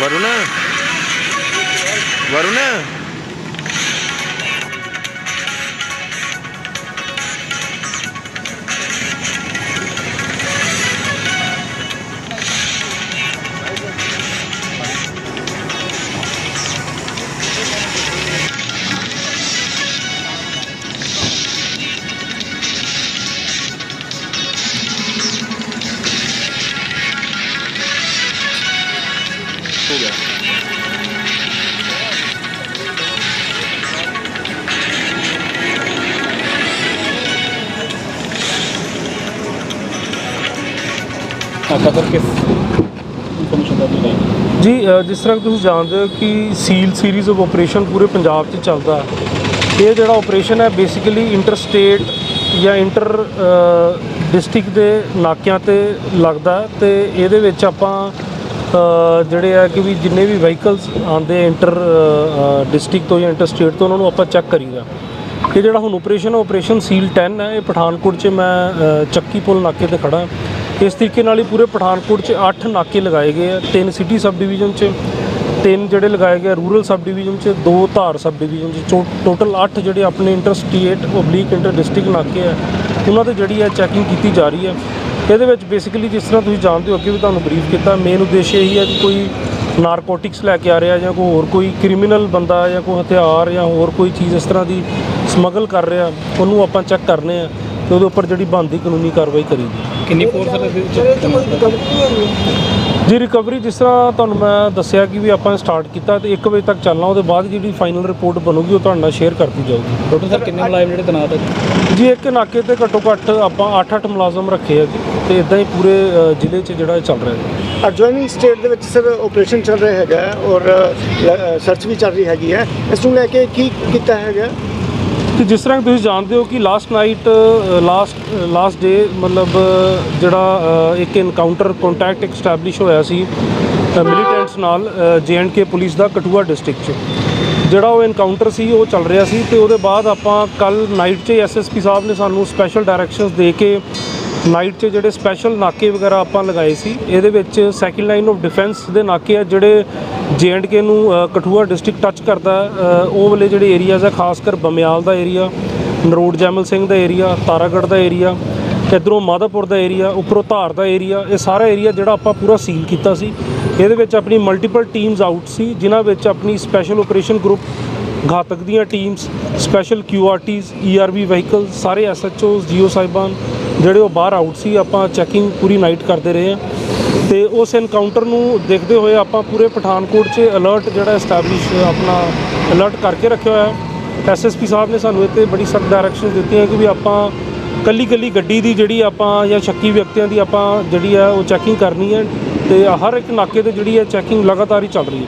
வருணா. வருணா. ਹੋ ਗਿਆ ਜੀ ਜਿਸ ਤਰ੍ਹਾਂ ਤੁਸੀਂ ਜਾਣਦੇ ਹੋ ਕਿ ਸੀਲ ਸੀਰੀਜ਼ ਆਫ ਆਪਰੇਸ਼ਨ ਪੂਰੇ ਪੰਜਾਬ 'ਚ ਚੱਲਦਾ ਹੈ। ਇਹ ਜਿਹੜਾ ਆਪਰੇਸ਼ਨ ਹੈ ਬੇਸਿਕਲੀ ਇੰਟਰ ਸਟੇਟ ਜਾਂ ਇੰਟਰ ਡਿਸਟ੍ਰਿਕਟ ਦੇ ਨਾਕਿਆਂ ਤੇ ਲੱਗਦਾ ਹੈ ਤੇ ਇਹਦੇ ਵਿੱਚ ਆਪਾਂ ਜਿਹੜੇ ਆ ਕਿ ਵੀ ਜਿੰਨੇ ਵੀ ਵਹੀਕਲਸ ਆਉਂਦੇ ਇੰਟਰ ਡਿਸਟ੍ਰਿਕਟ ਤੋਂ ਜਾਂ ਇੰਟਰ ਸਟੇਟ ਤੋਂ, ਉਹਨਾਂ ਨੂੰ ਆਪਾਂ ਚੈੱਕ ਕਰੀਦਾ। ਇਹ ਜਿਹੜਾ ਹੁਣ ਆਪਰੇਸ਼ਨ ਹੈ ਆਪਰੇਸ਼ਨ ਸੀਲ 10 ਹੈ ਇਹ ਪਠਾਨਕੋਟ 'ਚ ਮੈਂ ਚੱਕੀ ਪੁਲ ਨਾਕੇ ਤੇ ਖੜਾ ਇਸ ਤਰੀਕੇ ਨਾਲ ਹੀ ਪੂਰੇ ਪਠਾਨਕੋਟ 'ਚ 8 ਨਾਕੇ ਲਗਾਏ ਗਏ ਆ, ਤਿੰਨ ਸਿਟੀ ਸਬ ਡਿਵੀਜ਼ਨ 'ਚ, ਤਿੰਨ ਜਿਹੜੇ ਲਗਾਏ ਗਏ ਰੂਰਲ ਸਬ ਡਿਵੀਜ਼ਨ 'ਚ, ਦੋ ਧਾਰ ਸਬ ਡਿਵੀਜ਼ਨ 'ਚ ਟੋਟਲ 8 ਜਿਹੜੇ ਆਪਣੇ inter state oblique inter district ਨਾਕੇ ਆ, ਉਹਨਾਂ ਤੇ ਜਿਹੜੀ ਹੈ ਚੈਕਿੰਗ ਕੀਤੀ ਜਾ ਰਹੀ ਹੈ ਇਹਦੇ ਵਿੱਚ ਬੇਸਿਕਲੀ ਜਿਸ ਤਰ੍ਹਾਂ ਤੁਸੀਂ ਜਾਣਦੇ ਹੋ, ਅੱਗੇ ਵੀ ਤੁਹਾਨੂੰ ਬਰੀਫ ਕੀਤਾ ਮੇਨ ਉਦੇਸ਼ ਇਹੀ ਹੈ ਕਿ ਕੋਈ ਨਾਰਕੋਟਿਕਸ ਲੈ ਕੇ ਆ ਰਿਹਾ ਜਾਂ ਕੋਈ ਹੋਰ ਕੋਈ ਕ੍ਰਿਮੀਨਲ ਬੰਦਾ ਜਾਂ ਕੋਈ ਹਥਿਆਰ ਜਾਂ ਹੋਰ ਕੋਈ ਚੀਜ਼ ਇਸ ਤਰ੍ਹਾਂ ਦੀ ਸਮਗਲ ਕਰ ਰਿਹਾ, ਉਹਨੂੰ ਆਪਾਂ ਚੈੱਕ ਕਰਨੇ ਆ। ਤੇ ਉਹਦੇ ਉੱਪਰ ਜਿਹੜੀ ਬਣਦੀ ਕਾਨੂੰਨੀ ਕਾਰਵਾਈ ਕਰੀਦੀ ਕਿੰਨੀ ਫੋਰਸ ਹੈ ਜੀ ਰਿਕਵਰੀ ਜਿਸ ਤਰ੍ਹਾਂ ਤੁਹਾਨੂੰ ਮੈਂ ਦੱਸਿਆ ਕਿ ਵੀ ਆਪਾਂ ਸਟਾਰਟ ਕੀਤਾ ਤੇ 1 ਵਜੇ ਤੱਕ ਚੱਲਣਾ ਉਹਦੇ ਬਾਅਦ ਜਿਹੜੀ ਫਾਈਨਲ ਰਿਪੋਰਟ ਬਣੂਗੀ ਉਹ ਤੁਹਾਡੇ ਨਾਲ ਸ਼ੇਅਰ ਕਰਤੀ ਜਾਊਗੀ। ਟੋਟਲ ਸਰ ਕਿੰਨੇ ਮੁਲਾਜ਼ਮ ਜਿਹੜੇ ਤੈਨਾਤ ਹੈ? ਜੀ ਇੱਕ ਨਾਕੇ ਤੇ ਘੱਟੋ ਘੱਟ ਆਪਾਂ 8-8 ਮੁਲਾਜ਼ਮ ਰੱਖੇ ਆ ਜੀ ਤੇ ਇਦਾਂ ਹੀ ਪੂਰੇ ਜ਼ਿਲ੍ਹੇ 'ਚ ਜਿਹੜਾ ਚੱਲ ਰਿਹਾ ਹੈ ਐਡਜੋਇਨਿੰਗ ਸਟੇਟ ਦੇ ਵਿੱਚ ਸਰ ਆਪਰੇਸ਼ਨ ਚੱਲ ਰਿਹਾ ਹੈਗਾ ਹੈ ਔਰ ਸਰਚ ਵੀ ਚੱਲ ਰਹੀ ਹੈਗੀ ਹੈ। ਇਸ ਨੂੰ ਲੈ ਕੇ ਕੀ ਕੀਤਾ ਹੈਗਾ? ਕਿ ਜਿਸ ਤਰ੍ਹਾਂ ਤੁਸੀਂ ਜਾਣਦੇ ਹੋ ਕਿ last night last last day ਮਤਲਬ ਜਿਹੜਾ ਇੱਕ ਇਨਕਾਊਂਟਰ ਕੰਟੈਕਟ ਐਸਟੈਬਲਿਸ਼ ਹੋਇਆ ਸੀ ਮਿਲੀਟੈਂਟਸ ਨਾਲ ਕੇ ਪੁਲਿਸ ਦਾ ਕਠੂਆ ਡਿਸਟ੍ਰਿਕਟ 'ਚ। ਜਿਹੜਾ ਉਹ ਇਨਕਾਊਂਟਰ ਸੀ, ਉਹ ਚੱਲ ਰਿਹਾ ਸੀ ਤੇ ਉਹਦੇ ਬਾਅਦ ਆਪਾਂ ਕੱਲ ਨਾਈਟ 'ਚ ਐਸਐਸਪੀ ਸਾਹਿਬ ਨੇ ਸਾਨੂੰ ਸਪੈਸ਼ਲ ਡਾਇਰੈਕਸ਼ਨਸ ਦੇ ਕੇ ਨਾਈਟ 'ਚ ਜਿਹੜੇ ਸਪੈਸ਼ਲ ਨਾਕੇ ਵਗੈਰਾ ਆਪਾਂ ਲਗਾਏ ਸੀ, ਇਹਦੇ ਵਿੱਚ ਸੈਕਿੰਡ ਲਾਈਨ ਆਫ ਡਿਫੈਂਸ ਦੇ ਨਾਕੇ ਆ ਜਿਹੜੇ ਕੇ ਨੂੰ ਕਠੂਆ ਡਿਸਟ੍ਰਿਕਟ ਟੱਚ ਕਰਦਾ ਉਹ ਵਾਲੇ ਜਿਹੜੇ ਏਰੀਆਜ਼ ਆ ਖਾਸ ਕਰ ਬਮਿਆਲ ਦਾ ਏਰੀਆ ਨਰੋੜ ਜੈਮਲ ਸਿੰਘ ਦਾ ਏਰੀਆ ਤਾਰਾਗੜ੍ਹ ਦਾ ਏਰੀਆ ਇੱਧਰੋਂ ਮਾਧਾਪੁਰ ਦਾ ਏਰੀਆ ਉੱਪਰੋਂ ਧਾਰ ਦਾ ਏਰੀਆ ਇਹ ਸਾਰਾ ਏਰੀਆ ਜਿਹੜਾ ਆਪਾਂ ਪੂਰਾ ਸੀਲ ਕੀਤਾ ਸੀ। ਇਹਦੇ ਵਿੱਚ ਆਪਣੀ ਮਲਟੀਪਲ ਟੀਮਸ ਆਊਟ ਸੀ, ਜਿਨ੍ਹਾਂ ਵਿੱਚ ਆਪਣੀ ਸਪੈਸ਼ਲ ਆਪਰੇਸ਼ਨ ਗਰੁੱਪ ਘਾਤਕ ਦੀਆਂ teams special QRTs ERV vehicle ਸਾਰੇ ਐਸਐਚਓਜ਼ ਜੀਓ ਸਾਹਿਬਾਨ ਜਿਹੜੇ ਉਹ ਬਾਹਰ ਆਊਟ ਸੀ, ਆਪਾਂ ਚੈਕਿੰਗ ਪੂਰੀ ਨਾਈਟ ਕਰਦੇ ਰਹੇ ਹਾਂ। ਤੇ ਉਸ ਐਨਕਾਊਂਟਰ ਨੂੰ ਦੇਖਦੇ ਹੋਏ ਆਪਾਂ ਪੂਰੇ ਪਠਾਨਕੋਟ 'ਚ ਅਲਰਟ ਜਿਹੜਾ ਐਸਟੈਬਲਿਸ਼ ਆਪਣਾ ਅਲਰਟ ਕਰਕੇ ਰੱਖਿਆ ਹੋਇਆ ਹੈ। ਐਸਐਸਪੀ ਸਾਹਿਬ ਨੇ ਸਾਨੂੰ ਇੱਥੇ ਬੜੀ ਸਖਤ ਡਾਇਰੈਕਸ਼ਨ ਦਿੱਤੀਆਂ ਕਿ ਵੀ ਆਪਾਂ ਕੱਲੀ ਕੱਲੀ ਗੱਡੀ ਦੀ ਜਿਹੜੀ ਆਪਾਂ ਜਾਂ ਸ਼ੱਕੀ ਵਿਅਕਤੀਆਂ ਦੀ ਆਪਾਂ ਜਿਹੜੀ ਆ ਉਹ ਚੈਕਿੰਗ ਕਰਨੀ ਹੈ ਤੇ ਹਰ ਇੱਕ ਨਾਕੇ ਤੇ ਜਿਹੜੀ ਹੈ ਚੈਕਿੰਗ ਲਗਾਤਾਰ ਹੀ ਚੱਲ ਰਹੀ ਹੈ।